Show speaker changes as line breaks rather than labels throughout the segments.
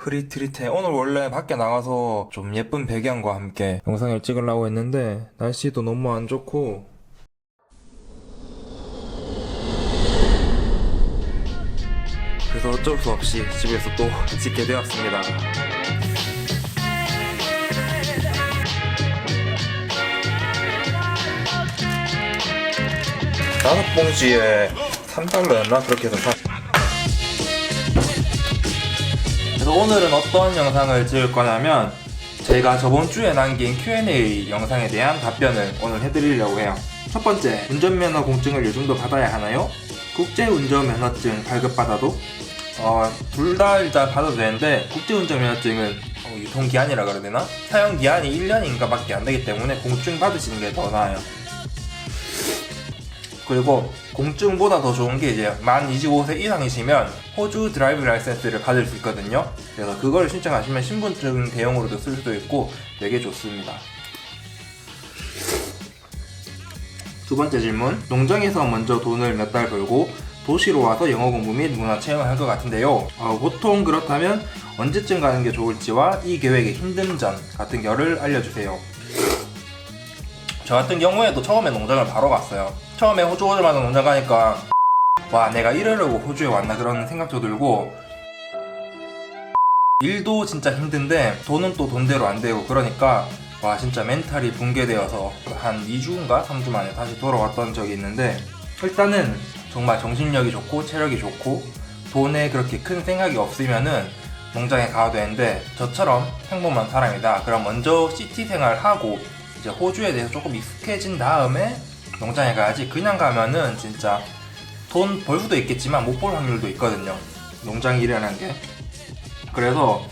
흐릿흐릿해. 오늘 원래 밖에 나가서 좀 예쁜 배경과 함께 영상을 찍으려고 했는데 날씨도 너무 안 좋고 그래서 어쩔 수 없이 집에서 또 찍게 되었습니다. 다섯 봉지에 3달러였나? 그렇게 해서 사. 그래서 오늘은 어떤 영상을 찍을 거냐면 제가 저번 주에 남긴 Q&A 영상에 대한 답변을 오늘 해드리려고 해요. 첫 번째, 운전면허 공증을 요즘도 받아야 하나요? 국제운전면허증 발급받아도? 어, 둘 다 일단 받아도 되는데 국제운전면허증은 어, 유통기한이라 그래야 되나? 사용기한이 1년인가 밖에 안 되기 때문에 공증 받으시는 게 더 나아요. 그리고 공증보다 더 좋은 게 이제 만 25세 이상이시면 호주 드라이브 라이센스를 받을 수 있거든요. 그래서 그걸 신청하시면 신분증 대용으로도 쓸 수도 있고 되게 좋습니다. 두 번째 질문. 농장에서 먼저 돈을 몇 달 벌고 도시로 와서 영어 공부 및 문화 체험을 할 것 같은데요. 어, 보통 그렇다면 언제쯤 가는 게 좋을지와 이 계획의 힘든 점 같은 거를 알려주세요. 저 같은 경우에도 처음에 농장을 바로 갔어요. 처음에 호주 오자마자 농장 가니까 와 내가 이러려고 호주에 왔나 그런 생각도 들고 일도 진짜 힘든데 돈은 또 돈대로 안 되고 그러니까 와 진짜 멘탈이 붕괴되어서 한 2주인가 3주 만에 다시 돌아왔던 적이 있는데 일단은 정말 정신력이 좋고 체력이 좋고 돈에 그렇게 큰 생각이 없으면은 농장에 가도 되는데 저처럼 평범한 사람이다 그럼 먼저 시티 생활하고 이제 호주에 대해서 조금 익숙해진 다음에 농장에 가야지 그냥 가면은 진짜 돈 벌 수도 있겠지만 못 벌 확률도 있거든요. 농장 일이라는 게. 그래서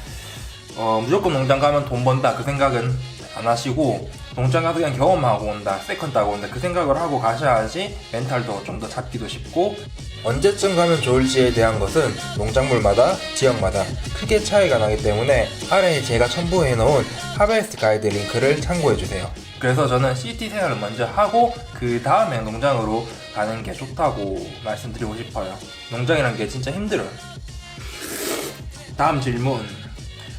어, 무조건 농장 가면 돈 번다 그 생각은 안 하시고 농장 가서 그냥 경험하고 온다 세컨 따고 온다 그 생각을 하고 가셔야지 멘탈도 좀 더 잡기도 쉽고. 언제쯤 가면 좋을지에 대한 것은 농작물마다 지역마다 크게 차이가 나기 때문에 아래에 제가 첨부해 놓은 하베스트 가이드 링크를 참고해 주세요. 그래서 저는 시티 생활을 먼저 하고 그 다음에 농장으로 가는 게 좋다고 말씀드리고 싶어요. 농장이란 게 진짜 힘들어요. 다음 질문.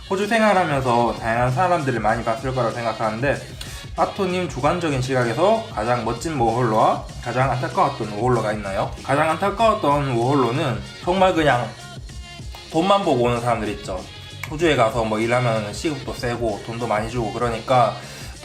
호주 생활하면서 다양한 사람들을 많이 봤을 거라고 생각하는데 아토님 주관적인 시각에서 가장 멋진 워홀로와 가장 안타까웠던 워홀로가 있나요? 가장 안타까웠던 워홀로는 정말 그냥 돈만 보고 오는 사람들 있죠. 호주에 가서 뭐 일하면 시급도 세고 돈도 많이 주고 그러니까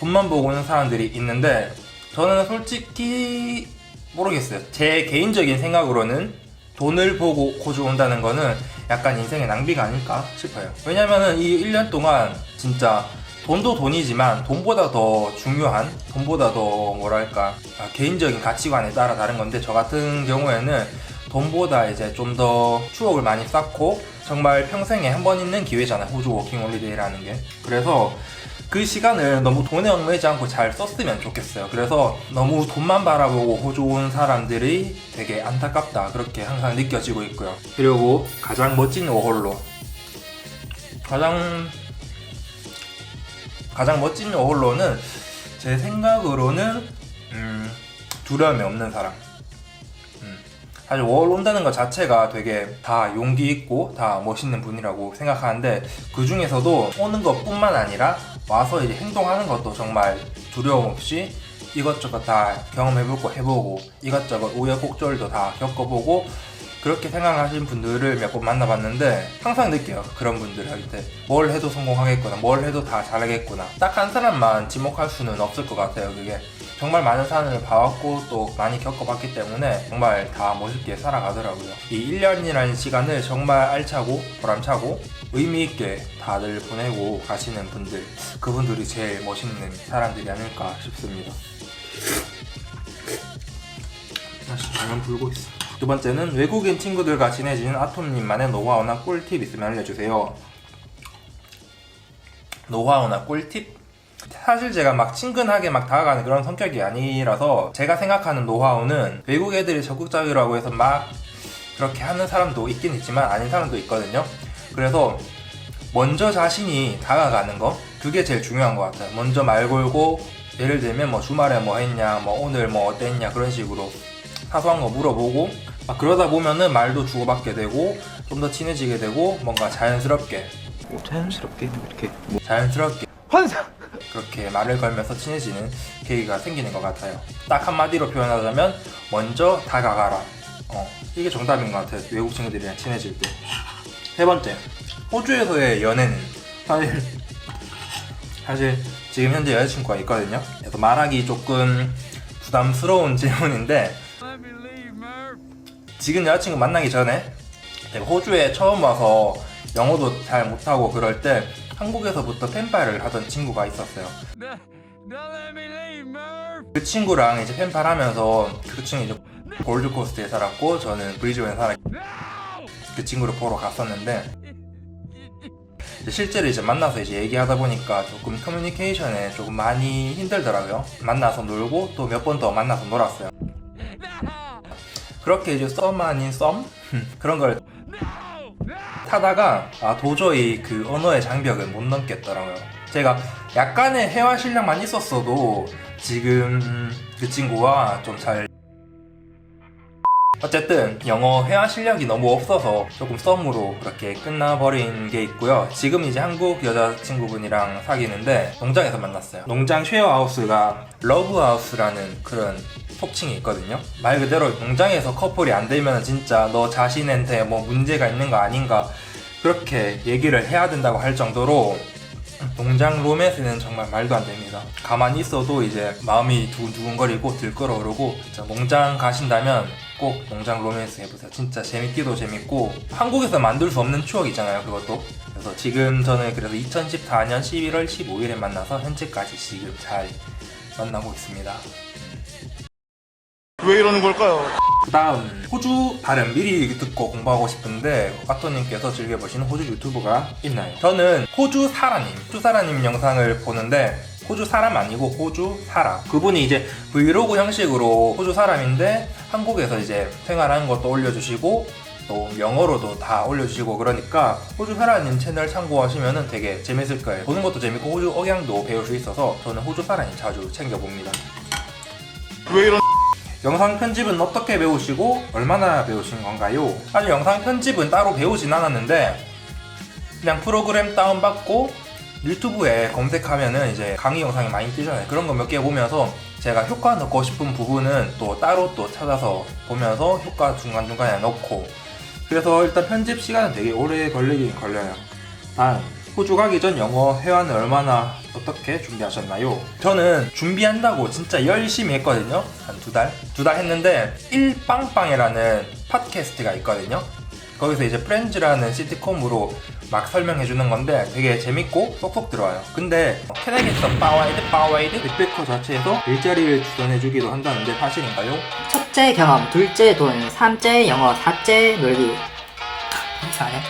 돈만 보고 오는 사람들이 있는데 저는 솔직히 모르겠어요. 제 개인적인 생각으로는 돈을 보고 호주 온다는 거는 약간 인생의 낭비가 아닐까 싶어요. 왜냐면은 이 1년 동안 진짜 돈도 돈이지만 돈보다 더 중요한 돈보다 더 뭐랄까 아, 개인적인 가치관에 따라 다른 건데 저 같은 경우에는 돈보다 이제 좀 더 추억을 많이 쌓고 정말 평생에 한 번 있는 기회잖아요 호주 워킹 홀리데이라는 게 그래서 그 시간을 너무 돈에 얽매지 않고 잘 썼으면 좋겠어요. 그래서 너무 돈만 바라보고 호주 온 사람들이 되게 안타깝다. 그렇게 항상 느껴지고 있고요. 그리고 가장 멋진 워홀로. 가장 가장 멋진 워홀로는 제 생각으로는 음, 두려움이 없는 사람. 음, 사실 워홀 온다는 것 자체가 되게 다 용기 있고 다 멋있는 분이라고 생각하는데 그 중에서도 오는 것뿐만 아니라 와서 이제 행동하는 것도 정말 두려움 없이 이것저것 다 경험해보고 해보고 이것저것 우여곡절도 다 겪어보고 그렇게 생각하시는 분들을 몇 번 만나봤는데 항상 느껴요. 그런 분들 할때뭘 해도 성공하겠구나. 뭘 해도 다 잘하겠구나. 딱 한 사람만 지목할 수는 없을 것 같아요 그게 정말 많은 사람을 봐왔고 또 많이 겪어봤기 때문에 정말 다 멋있게 살아가더라고요 이 1년이라는 시간을 정말 알차고 보람차고 의미있게 다들 보내고 가시는 분들 그분들이 제일 멋있는 사람들이 아닐까 싶습니다 다시 방금 불고 있어 두 번째는 외국인 친구들과 친해지는 아톰님만의 노하우나 꿀팁 있으면 알려주세요. 노하우나 꿀팁? 사실 제가 막 친근하게 막 다가가는 그런 성격이 아니라서 제가 생각하는 노하우는 외국 애들이 적극적이라고 해서 막 그렇게 하는 사람도 있긴 있지만 아닌 사람도 있거든요. 그래서 먼저 자신이 다가가는 거 그게 제일 중요한 것 같아요. 먼저 말 걸고 예를 들면 뭐 주말에 뭐 했냐, 뭐 오늘 뭐 어땠냐 그런 식으로 사소한 거 물어보고 막 그러다 보면은 말도 주고받게 되고 좀 더 친해지게 되고 뭔가 자연스럽게
뭐 자연스럽게 이렇게 뭐
자연스럽게
환상
그렇게 말을 걸면서 친해지는 계기가 생기는 것 같아요. 딱 한마디로 표현하자면 먼저 다가가라. 어, 이게 정답인 것 같아요. 외국 친구들이랑 친해질 때. 세 번째, 호주에서의 연애는 사실 사실 지금 현재 여자친구가 있거든요. 그래서 말하기 조금 부담스러운 질문인데 지금 여자친구 만나기 전에 호주에 처음 와서 영어도 잘 못하고 그럴 때 한국에서부터 펜팔을 하던 친구가 있었어요. 그 친구랑 이제 펜팔 하면서 그 친구 이제 골드코스트에 살았고 저는 브리즈번에 살았. 그 친구를 보러 갔었는데 이제 실제로 이제 만나서 이제 얘기하다 보니까 조금 커뮤니케이션에 조금 많이 힘들더라고요. 만나서 놀고 또 몇 번 더 만나서 놀았어요. 그렇게 이제 썸 아닌 썸 그런 걸 타다가 아 도저히 그 언어의 장벽을 못 넘겠더라고요. 제가 약간의 회화 실력만 있었어도 지금 그 친구와 좀 잘 어쨌든 영어 회화 실력이 너무 없어서 조금 썸으로 그렇게 끝나버린 게 있고요. 지금 이제 한국 여자친구분이랑 사귀는데 농장에서 만났어요. 농장 쉐어하우스가 러브하우스라는 그런 속칭이 있거든요. 말 그대로 농장에서 커플이 안 되면 진짜 너 자신한테 뭐 문제가 있는 거 아닌가 그렇게 얘기를 해야 된다고 할 정도로 농장 로맨스는 정말 말도 안 됩니다. 가만히 있어도 이제 마음이 두근두근거리고 들끓어오르고 진짜 농장 가신다면 꼭 농장 로맨스 해보세요. 진짜 재밌기도 재밌고 한국에서 만들 수 없는 추억이잖아요. 그것도. 그래서 지금 저는 그래서 2014년 11월 15일에 만나서 현재까지 지금 잘 만나고 있습니다.
왜 이러는 걸까요?
그 다음 호주 발음 미리 듣고 공부하고 싶은데 아토님께서 즐겨보시는 호주 유튜브가 있나요? 저는 호주 사라님 호주 사라님 영상을 보는데 호주 사람 아니고 호주 사람. 그분이 이제 브이로그 형식으로 호주 사람인데 한국에서 이제 생활하는 것도 올려주시고 또 영어로도 다 올려주시고 그러니까 호주 사라님 채널 참고하시면 되게 재밌을 거예요. 보는 것도 재밌고 호주 억양도 배울 수 있어서 저는 호주 사라님 자주 챙겨봅니다.
왜 이런
영상 편집은 어떻게 배우시고 얼마나 배우신 건가요? 사실 영상 편집은 따로 배우진 않았는데 그냥 프로그램 다운받고 유튜브에 검색하면은 이제 강의 영상이 많이 뜨잖아요. 그런 거 몇 개 보면서 제가 효과 넣고 싶은 부분은 또 따로 또 찾아서 보면서 효과 중간중간에 넣고 그래서 일단 편집 시간은 되게 오래 걸리긴 걸려요. 다음 호주 가기 전 영어 회화는 얼마나 어떻게 준비하셨나요? 저는 준비한다고 진짜 열심히 했거든요. 한 두 달? 두 달 했는데 일빵빵이라는 팟캐스트가 있거든요. 거기서 이제 프렌즈라는 시트콤으로 막 설명해 주는 건데 되게 재밌고 쏙쏙 들어와요. 근데 캐나게서 파와이드 파와이드 빅베커 자체에서 일자리를 주선해 주기도 한다는데 사실인가요?
첫째 경험, 둘째 돈, 삼째 영어, 사째 놀기. 이상해.